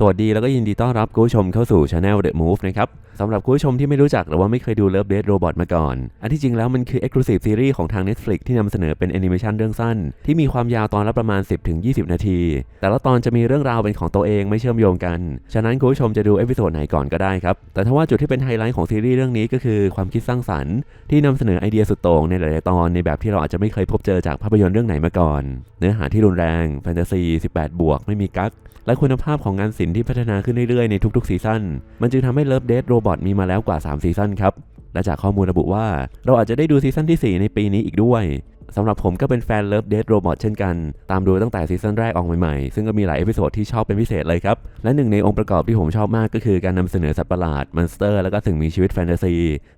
สวัสดีแล้วก็ยินดีต้อนรับคุณผู้ชมเข้าสู่ Channel The Move นะครับสำหรับคุณผู้ชมที่ไม่รู้จักหรือว่าไม่เคยดู Love Death Robot มาก่อน อันที่จริงแล้วมันคือ Exclusive Series ของทาง Netflix ที่นำเสนอเป็นแอนิเมชันเรื่องสั้น ที่มีความยาวตอนละประมาณ 10-20 นาที แต่ละตอนจะมีเรื่องราวเป็นของตัวเองไม่เชื่อมโยงกัน ฉะนั้นคุณผู้ชมจะดูเอพิโซดไหนก่อนก็ได้ครับ แต่ถ้าว่าจุดที่เป็นไฮไลท์ของซีรีส์เรื่องนี้ก็คือความคิดสร้างสรรค์ที่นำเสนอไอเดียสุดโต่งในหลาย ๆ ตอนในแบบที่เราอาจจะไม่เคยพบเจอจากภาพยนตร์เรื่องไหนมาก่อน เนื้อหาที่รุนแรงแฟนตาซี 18 บวก ไม่มีกั๊ก และคุณภาพของงานศิลป์ที่พัฒนาขึ้นเรื่อยๆในทุกๆซีซั่นมันจึงทำให้ Love Death Robot มีมาแล้วกว่า 3 ซีซั่นครับ และจากข้อมูลระบุว่า เราอาจจะได้ดูซีซั่นที่ 4 ในปีนี้อีกด้วยสำหรับผมก็เป็นแฟน Love Death Robot เช่นกัน ตามดูตั้งแต่ซีซั่นแรกออกใหม่ๆ ซึ่งก็มีหลายเอพิโซดที่ชอบเป็นพิเศษเลยครับ และหนึ่งในองค์ประกอบที่ผมชอบมากก็คือการนำเสนอสัตว์ประหลาดมอนสเตอร์ และก็สิ่งมีชีวิตแฟนตาซี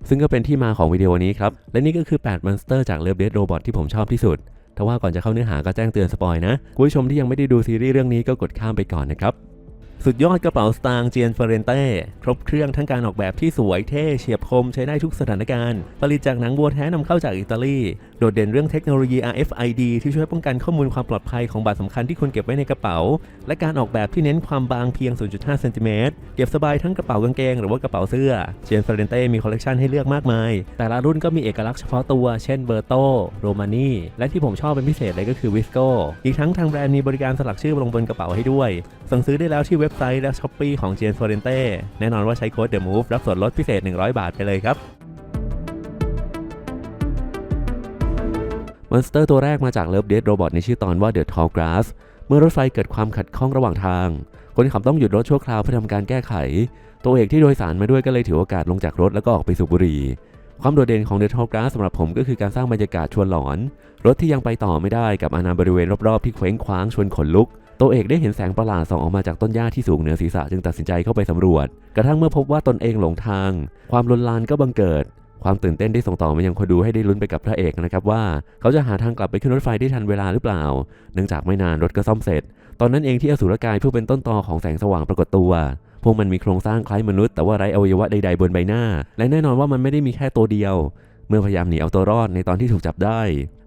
ซึ่งก็เป็นที่มาของวิดีโอนี้ครับ และนี่ก็คือ 8มอนสเตอร์จาก Love Death Robot ที่ผมชอบที่สุด ทว่าก่อนจะเข้าเนื้อหาก็แจ้งเตือนสปอยนะคุณผู้ชมที่ยังไม่ได้ดูซีรีส์เรื่องนี้ก็กดข้ามไปก่อนนะครับสุดยอดกระเป๋าสตางค์เจียนเฟรนเต้ครบเครื่องทั้งการออกแบบที่สวยเท่เฉียบคมใช้ได้ทุกสถานการณ์ ผลิตจากหนังวัวแท้นำเข้าจากอิตาลีโดดเด่นเรื่องเทคโนโลยี RFID ที่ช่วยป้องกันข้อมูลความปลอดภัยของบัตรสำคัญที่ควรเก็บไว้ในกระเป๋า และการออกแบบที่เน้นความบางเพียง 0.5 เซนติเมตร เก็บสบายทั้งกระเป๋ากางเกงหรือว่ากระเป๋าเสื้อ เจนเฟเรนเต้มีคอลเลกชันให้เลือกมากมาย แต่ละรุ่นก็มีเอกลักษณ์เฉพาะตัว เช่นเบอร์โต โรมานีและที่ผมชอบเป็นพิเศษเลยก็คือวิสโกอีกทั้งทางแบรนด์มีบริการสลักชื่อลงบนกระเป๋าให้ด้วย สั่งซื้อได้แล้วที่เว็บไซต์และช้อปปี้ของเจนเฟเรนเต้แน่นอนว่าใช้โค้ด The Move รับส่วนลดพิเศษ 100 บาทไปเลยครับ มอนสเตอร์ตัวแรกมาจาก Love Death Robot ในชื่อตอนว่า The Tall Grass เมื่อรถไฟเกิดความขัดข้องระหว่างทาง คนขับต้องหยุดรถชั่วคราวเพื่อทำการแก้ไข ตัวเอกที่โดยสารมาด้วยก็เลยถือโอกาสลงจากรถแล้วก็ออกไปสูบบุหรี่ความโดดเด่นของ The Tall Grass สำหรับผมก็คือการสร้างบรรยากาศชวนหลอน รถที่ยังไปต่อไม่ได้กับอาณาบริเวณรอบๆที่เคว้งคว้างชวนขนลุกตัวเอกได้เห็นแสงประหลาดส่องออกมาจากต้นหญ้าที่สูงเหนือศีรษะจึงตัดสินใจเข้าไปสำรวจ กระทั่งเมื่อพบว่าตนเองหลงทาง ความลนลานก็บังเกิด ความตื่นเต้นได้ส่งต่อมายังคนดูให้ได้ลุ้นไปกับพระเอกนะครับว่า เขาจะหาทางกลับไปขึ้นรถไฟได้ทันเวลาหรือเปล่า เนื่องจากไม่นานรถก็ซ่อมเสร็จ ตอนนั้นเองที่อสุรกายผู้เป็นต้นตอของแสงสว่างปรากฏตัว พวกมันมีโครงสร้างคล้ายมนุษย์แต่ว่าไร้อวัยวะใดๆบนใบหน้า และแน่นอนว่ามันไม่ได้มีแค่ตัวเดียว เมื่อพยายามหนีเอาตัวรอดในตอนที่ถูกจับได้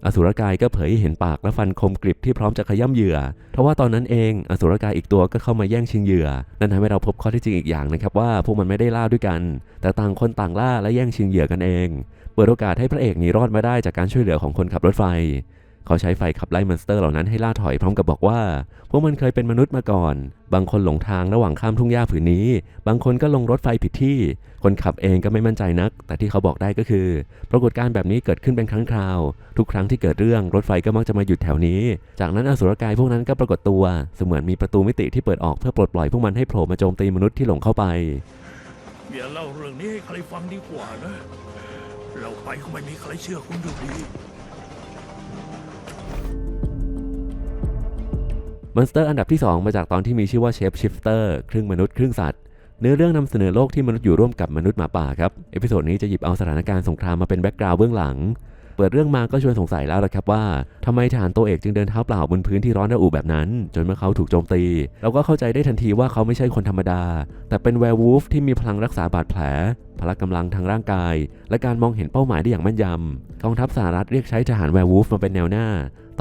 อสุรกายก็เผยให้เห็นปากและฟันคมกริบที่พร้อมจะขย้ำเหยื่อ ทว่าตอนนั้นเองอสุรกายอีกตัวก็เข้ามาแย่งชิงเหยื่อ นั่นทำให้เราพบข้อที่จริงอีกอย่างนะครับว่าพวกมันไม่ได้ล่าด้วยกัน แต่ต่างคนต่างล่าและแย่งชิงเหยื่อกันเอง เปิดโอกาสให้พระเอกหนีรอดมาได้จากการช่วยเหลือของคนขับรถไฟ เขาใช้ไฟขับไล่มอนสเตอร์เหล่านั้นให้ล่าถอยพร้อมกับบอกว่า พวกมันเคยเป็นมนุษย์มาก่อน บางคนหลงทางระหว่างข้ามทุ่งหญ้าผืนนี้ บางคนก็ลงรถไฟผิดที่ คนขับเองก็ไม่มั่นใจนัก แต่ที่เขาบอกได้ก็คือ ปรากฏการณ์แบบนี้เกิดขึ้นเป็นครั้งคราว ทุกครั้งที่เกิดเรื่องรถไฟก็มักจะมาหยุดแถวนี้ จากนั้นอสุรกายพวกนั้นก็ปรากฏตัว เสมือนมีประตูมิติที่เปิดออกเพื่อปลดปล่อยพวกมันให้โผล่มาโจมตีมนุษย์ที่หลงเข้าไปอย่าเล่าเรื่องนี้ให้ใครฟังดีกว่านะเราไปก็ไม่มีใครเชื่อคุณอยู่ดี มอนสเตอร์อันดับที่ 2 มาจากตอนที่มีชื่อว่าเชฟชิฟเตอร์ครึ่งมนุษย์ครึ่งสัตว์ เนื้อเรื่องนำเสนอโลกที่มนุษย์อยู่ร่วมกับมนุษย์หมาป่าครับ เอพิโซดนี้จะหยิบเอาสถานการณ์สงครามมาเป็นแบ็กกราวด์เบื้องหลัง ปิดเรื่องมาก็ชวนสงสัยแล้วละครับว่าทำไมทหารตัวเอกจึงเดินเท้าเปล่าบนพื้นที่ร้อนระอุแบบนั้น จนเมื่อเขาถูกโจมตี เราก็เข้าใจได้ทันทีว่าเขาไม่ใช่คนธรรมดา แต่เป็นแวร์วูฟที่มีพลังรักษาบาดแผล พละกำลังทางร่างกาย และการมองเห็นเป้าหมายได้อย่างแม่นยำกองทัพสหรัฐเรียกใช้ทหารแวร์วูฟมาเป็นแนวหน้า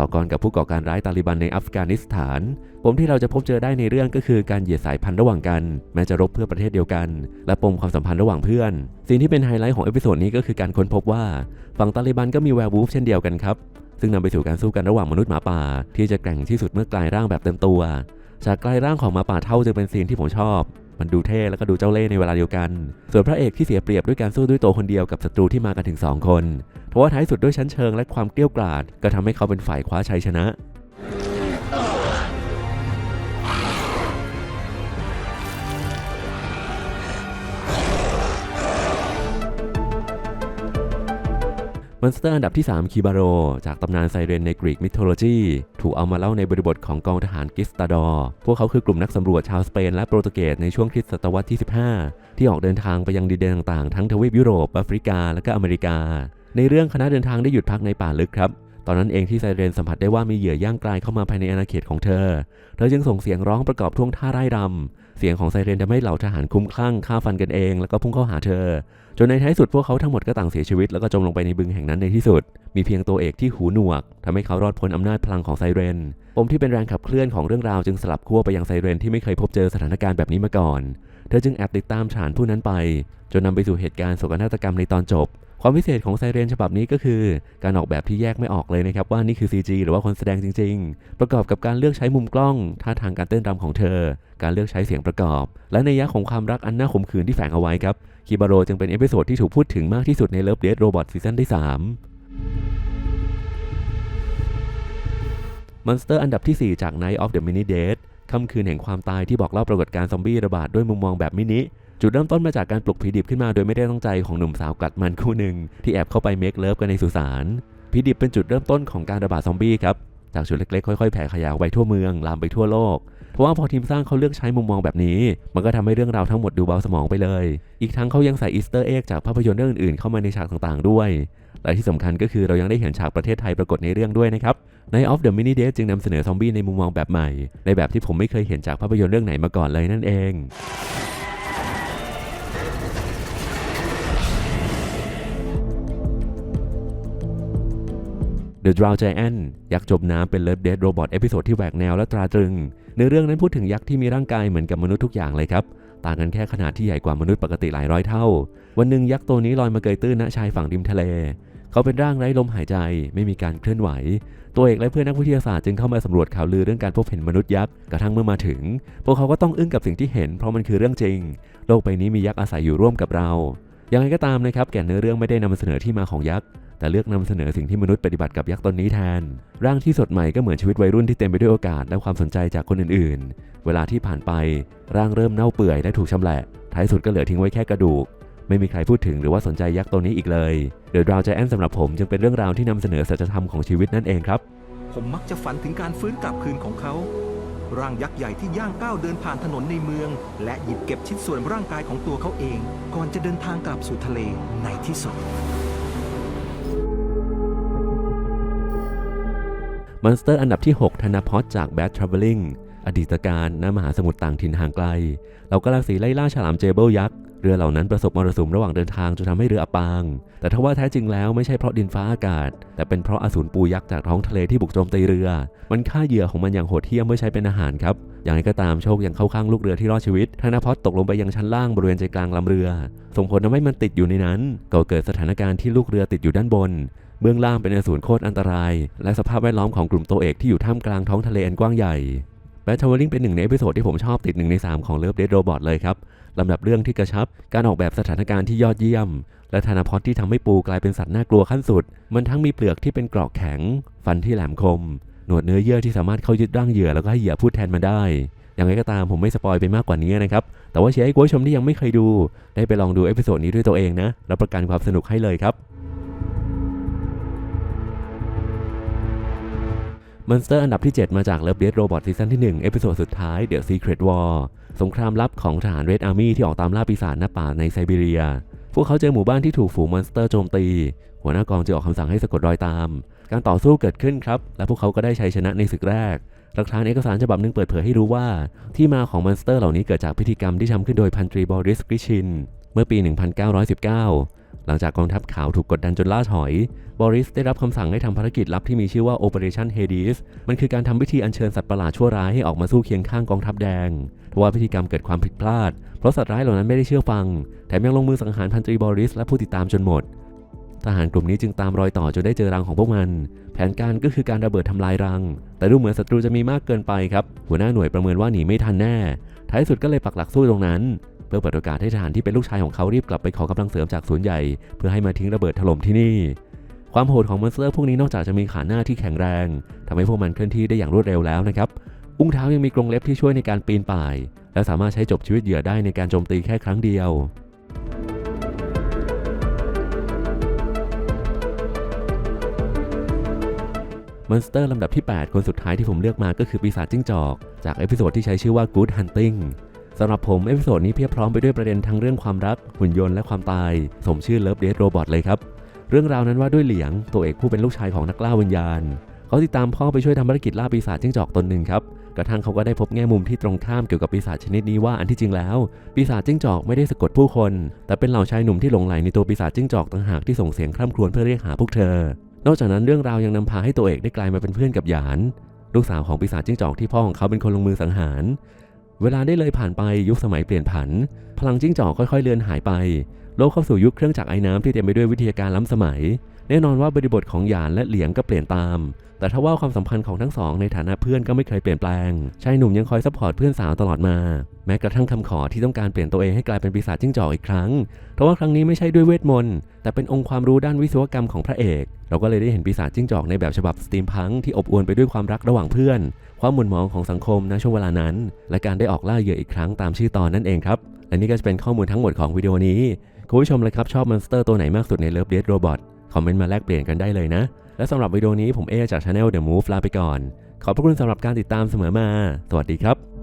ต่อกรกับผู้ก่อการร้ายตาลิบันในอัฟกานิสถานปมที่เราจะพบเจอได้ในเรื่องก็คือการเหยียดสายพันธุ์ระหว่างกัน แม้จะรบเพื่อประเทศเดียวกัน และปมความสัมพันธ์ระหว่างเพื่อน สิ่งที่เป็นไฮไลท์ของเอพิโซดนี้ก็คือการค้นพบว่าฝั่งตาลิบันก็มีแวร์วูฟเช่นเดียวกันครับ ซึ่งนำไปสู่การสู้กันระหว่างมนุษย์หมาป่า ที่จะแกร่งที่สุดเมื่อกลายร่างแบบเต็มตัวจากกลายร่างของหมาป่าเท่าจึงเป็นซีนที่ผมชอบ มันดูเท่แล้วก็ดูเจ้าเล่ห์ในเวลาเดียวกัน ส่วนพระเอกที่เสียเปรียบด้วยการสู้ด้วยตัวคนเดียวกับศัตรูที่มากันถึงสองคน เพราะว่าท้ายสุดด้วยชั้นเชิงและความเกลี้ยวกล่อดก็ทำให้เขาเป็นฝ่ายคว้าชัยชนะ มอนสเตอร์อันดับที่ 3 คีบาโร จากตำนานไซเรนในกรีกมิทโลจีถูกเอามาเล่าในบริบทของกองทหารกิสตาดอร์ พวกเขาคือกลุ่มนักสำรวจชาวสเปนและโปรตุเกสในช่วงคริสตศตวรรษที่ 15 ที่ออกเดินทางไปยังดินแดนต่างๆ ทั้งทวีปยุโรปแอฟริกาและก็อเมริกา ในเรื่องคณะเดินทางได้หยุดพักในป่าลึกครับ ตอนนั้นเองที่ไซเรนสัมผัสได้ว่ามีเหยื่อย่างกลายเข้ามาภายในอาณาเขตของเธอ เธอจึงส่งเสียงร้องประกอบท่วงท่าไร่รำ เสียงของไซเรนทำให้เหล่าทหารคุ้มคลั่งฆ่าฟันกันเอง แล้วก็พุ่งเข้าหาเธอ จนในท้ายสุดพวกเขาทั้งหมดก็ต่างเสียชีวิตแล้วก็จมลงไปในบึงแห่งนั้นในที่สุด มีเพียงตัวเอกที่หูหนวกทำให้เขารอดพ้นอำนาจพลังของไซเรน ปมที่เป็นแรงขับเคลื่อนของเรื่องราวจึงสลับขั้วไปยังไซเรนที่ไม่เคยพบเจอสถานการณ์แบบนี้มาก่อน เธอจึงแอบติดตามฐานผู้นั้นไป จนนำไปสู่เหตุการณ์โศกนาฏกรรมในตอนจบ ความพิเศษของไซเรนฉบับนี้ก็คือ การออกแบบที่แยกไม่ออกเลยนะครับ ว่านี่คือ CG หรือว่าคนแสดงจริง ๆ ประกอบกับการเลือกใช้มุมกล้องท่าทางการเต้นรำของเธอ การเลือกใช้เสียงประกอบ และในยะของความรักอันน่าขมขื่นที่แฝงเอาไว้ครับคิบาโรจึงเป็นเอพิโซดที่ถูกพูดถึงมากที่สุดในเลิฟเด d โรบอทซีซั่นที่3มอนสเตอร์อันดับที่ 4 จาก Night of the Mini Dead ค่ำคืนแห่งความตายที่บอกเล่าปรากฏการณ์ซอมบี้ระบาดด้วยมุมมองแบบมินิ จุดเริ่มต้นมาจากการปลุกผีดิบขึ้นมาโดยไม่ได้ตั้งใจของหนุ่มสาวกัดมันคู่หนึ่งที่แอบเข้าไปเมคเลิฟกันในสุสานผีดิบเป็นจุดเริ่มต้นของการระบาดซอมบี้ครับจากจุดเล็กๆค่อยๆแผ่ขยายไปทั่วเมืองลามไปทั่วโลกเพราะว่าพอทีมสร้างเขาเลือกใช้มุมมองแบบนี้ มันก็ทำให้เรื่องราวทั้งหมดดูเบาสมองไปเลย อีกทั้งเขายังใส่อีสเตอร์เอ็กจากภาพยนตร์เรื่องอื่นๆเข้ามาในฉากต่างๆด้วย และที่สำคัญก็คือเรายังได้เห็นฉากประเทศไทยปรากฏในเรื่องด้วยนะครับใน Of the Mini d a y จึงนำเสนอซอมบี้ในมุมมองแบบใหม่ ในแบบที่ผมไม่เคยเห็นจากภาพยนตร์เรื่องไหนมาก่อนเลยนั่นเอง The Drow Giant ยักษ์จมน้ำเป็น Love Dead Robot เอพิโซดที่แหวกแนวและตราตรึง ในเรื่องนั้นพูดถึงยักษ์ที่มีร่างกายเหมือนกับมนุษย์ทุกอย่างเลยครับ ต่างกันแค่ขนาดที่ใหญ่กว่ามนุษย์ปกติหลายร้อยเท่า วันหนึ่งยักษ์ตัวนี้ลอยมาเกยตื้นณชายฝั่งริมทะเล เขาเป็นร่างไร้ลมหายใจ ไม่มีการเคลื่อนไหว ตัวเอกและเพื่อนนักวิทยาศาสตร์จึงเข้ามาสำรวจข่าวลือเรื่องการพบเห็นมนุษย์ยักษ์ กระทั่งเมื่อมาถึง พวกเขาก็ต้องอึ้งกับสิ่งที่เห็น เพราะมันคือเรื่องจริง โลกใบนี้มียักษ์อาศัยอยู่ร่วมกับเรา ยังไงก็ตามนะครับ แก่นเนื้อเรื่องไม่ได้นำเสนอที่มาของยักษ์ แต่เลือกนำเสนอสิ่งที่มนุษย์ปฏิบัติกับยักษ์ตนนี้แทน ร่างที่สดใหม่ก็เหมือนชีวิตวัยรุ่นที่เต็มไปด้วยโอกาสและความสนใจจากคนอื่นๆ เวลาที่ผ่านไปร่างเริ่มเน่าเปื่อยและถูกชำแหละ ท้ายสุดก็เหลือทิ้งไว้แค่กระดูก ไม่มีใครพูดถึงหรือว่าสนใจยักษ์ตัวนี้อีกเลยเดอะดราวใจแอนสำหรับผมจึงเป็นเรื่องราวที่นำเสนอสัจธรรมของชีวิตนั่นเองครับ ผมมักจะฝันถึงการฟื้นกลับคืนของเขาร่างยักษ์ใหญ่ที่ย่างก้าวเดินผ่านถนนในเมือง และหยิบเก็บชิ้นส่วนร่างกายของตัวเขาเอง ก่อนจะเดินทางกลับสู่ทะเลในที่สุด มอนสเตอร์อันดับที่ 6 ธนพอดจาก Bad Traveling อดีตการณมหาสมุทรต่างถิ่นห่างไกล เรากำลังสีไล่ล่าฉลามเจเบิลยักษ์ เรือเหล่านั้นประสบมรสุมระหว่างเดินทางจนทำให้เรืออับปาง แต่ทว่าแท้จริงแล้วไม่ใช่เพราะดินฟ้าอากาศ แต่เป็นเพราะอสูรปูยักษ์จากท้องทะเลที่บุกโจมตีเรือ มันฆ่าเหยื่อของมันอย่างโหดเหี้ยมเพื่อใช้เป็นอาหารครับ อย่างไรก็ตามโชคยังเข้าข้างลูกเรือที่รอดชีวิตธนาพอดตกลงไปยังชั้นล่างบริเวณใจกลางลำเรือ ส่งผลทำให้มันติดอยู่ในนั้นก่อเกิดสถานการณ์ที่ลูกเรือติดอยู่ด้านบน เบื้องล่างเป็นอสูรโคตรอันตราย และสภาพแวดล้อมของกลุ่มโตเอกที่อยู่ท่ามกลางท้องทะเลอันกว้างใหญ่แบทเทอร์ลิงเป็นหนึ่งในเอพิโซดที่ผมชอบติดหนึ่งใน 3 ของเลิฟเด d โรบอทเลยครับ ลำดับเรื่องที่กระชับ การออกแบบสถานการณ์ที่ยอดเยี่ยม และธนาพอดที่ทำให้ปูกลายเป็นสัตว์น่ากลัวขั้นสุด มันทั้งมีเปลือกที่เป็นกราะแข็ง ฟันที่แหลมคม หนวดเนื้อเยื่อที่สามารถเข้ายึดร่างเหยื่อแล้วก็ให้เหยื่อพูดแทนมาได้อย่างไรก็ตามผมไม่สปอยไปมากกว่านี้นะครับ แต่ว่าเชียร์ให้คุณผู้ชมที่ยังไม่เคยดู ได้ไปลองดูเอพิโซดนี้ด้วยตัวเองนะรับประกันความสนุกให้เลยครับ มอนสเตอร์อันดับที่ 7 มาจาก Love Death Robot ซีซั่นที่ 1 เอพิโซดสุดท้าย The Secret War สงครามลับของทหาร Red Army ที่ออกตามล่าปีศาจหน้าป่าในไซบีเรีย พวกเขาเจอหมู่บ้านที่ถูกฝูงมอนสเตอร์โจมตี หัวหน้ากองจึงออกคำสั่งให้สะกดรอยตาม การต่อสู้เกิดขึ้นครับ และพวกเขาก็ได้ชัยชนะในศึกแรกหลักฐานเอกสารฉบับหนึ่งเปิดเผยให้รู้ว่า ที่มาของมอนสเตอร์เหล่านี้เกิดจากพิธีกรรมที่ทำขึ้นโดยพันตรีบอริสกริชิน เมื่อปี 1919 ลังจากกองทัพขาวถูกกดดันจนล่าถอย บอริสได้รับคำสั่งให้ทำภารกิจลับที่มีชื่อว่า Operation Hades มันคือการทำพิธีอัญเชิญสัตว์ประหลาดชั่วร้ายให้ออกมาสู้เคียงข้างกองทัพแดงทว่าพิธีกรรมเกิดความผิดพลาด เพราะสัตว์ร้ายเหล่านั้นไม่ได้เชื่อฟัง แถมยังลงมือสังหารพันตรีบอริสและผู้ติดตามจนหมด ทหารกลุ่มนี้จึงตามรอยต่อจนได้เจอรังของพวกมัน แผนการก็คือการระเบิดทำลายรัง แต่ดูเหมือนศัตรูจะมีมากเกินไปครับ หัวหน้าหน่วยประเมินว่าหนีไม่ทันแน่ ท้ายสุดก็เลยปักหลักสู้ตรงนั้น เพื่อเปิดโอกาสให้ทหารที่เป็นลูกชายของเขารีบกลับไปขอกำลังเสริมจากศูนย์ใหญ่ เพื่อให้มาทิ้งระเบิดถล่มที่นี่ ความโหดของมอนสเตอร์พวกนี้นอกจากจะมีขาหน้าที่แข็งแรงทำให้พวกมันเคลื่อนที่ได้อย่างรวดเร็วแล้วนะครับ อุ้งเท้ายังมีกรงเล็บที่ช่วยในการปีนป่าย และสามารถใช้จบชีวิตเหยื่อได้ในการโจมตีแค่ครั้งเดียวมอนสเตอร์ลำดับที่ 8 คนสุดท้ายที่ผมเลือกมาก็คือปีศาจจิ้งจอก จากเอพิโซดที่ใช้ชื่อว่า Good Hunting สำหรับผม เอพิโซดนี้เพียบพร้อมไปด้วยประเด็นทั้งเรื่องความรัก หุ่นยนต์และความตาย สมชื่อ Love Death Robot เลยครับ เรื่องราวนั้นว่าด้วยเหลียง ตัวเอกผู้เป็นลูกชายของนักล่าวิญญาณ เขาติดตามพ่อไปช่วยทำภารกิจล่าปีศาจจิ้งจอกตนหนึ่งครับกระทั่งเขาก็ได้พบแง่มุมที่ตรงข้ามเกี่ยวกับปีศาจชนิดนี้ว่าอันที่จริงแล้ว ปีศาจจิ้งจอกไม่ได้สะกดผู้คน แต่เป็นเหล่าชายหนุ่มที่หลงไหลในตัวปีศาจจิ้งจอกต่างหากที่ส่งเสียงคร่ำครวญเพื่อเรียกหาพวกเธอ นอกจากนั้นเรื่องราวยังนำพาให้ตัวเอกได้กลายมาเป็นเพื่อนกับหยาน ลูกสาวของปีศาจจิ้งจอกที่พ่อของเขาเป็นคนลงมือสังหาร เวลาได้เลยผ่านไปยุคสมัยเปลี่ยนผัน พลังจิ้งจอกค่อยๆเลือนหายไป โลกเข้าสู่ยุคเครื่องจักรไอ้น้ำที่เต็มไปด้วยวิทยาการล้ำสมัย แน่นอนว่าบริบทของหยานและเหลียงก็เปลี่ยนตาม แต่ถ้าว่าความสัมพันธ์ของทั้งสองในฐานะเพื่อนก็ไม่เคยเปลี่ยนแปลง ชายหนุ่มยังคอยซัพพอร์ตเพื่อนสาวตลอดมา แม้กระทั่งคำขอที่ต้องการเปลี่ยนตัวเองให้กลายเป็นปีศาจจิ้งจอกอีกครั้งเพราะว่าครั้งนี้ไม่ใช่ด้วยเวทมนต์ แต่เป็นองค์ความรู้ด้านวิศวกรรมของพระเอก เราก็เลยได้เห็นปีศาจจิ้งจอกในแบบฉบับสตรีมพังที่อบอวลไปด้วยความรักระหว่างเพื่อน ความหมุนหมองของสังคมณช่วงเวลานั้น และการได้ออกล่าเหยื่ออีกครั้งตามชื่อตอนนั่นเองครับ และนี่ก็จะเป็นข้อมูลทั้งหมดของวิดีโอนี้คุณผู้ชมเลยครับชอบมอนสเตอร์ตัวไหนมากสุดในเลิฟเด d โรบอท คอมเมนต์มาแลกเปลี่ยนกันได้เลยนะ และสำหรับวิดีโอนี้ผมเอจากช anel The Move ลาไปก่อน ขอบพระคุณสำหรับการติดตามเสมอมา สวัสดีครับ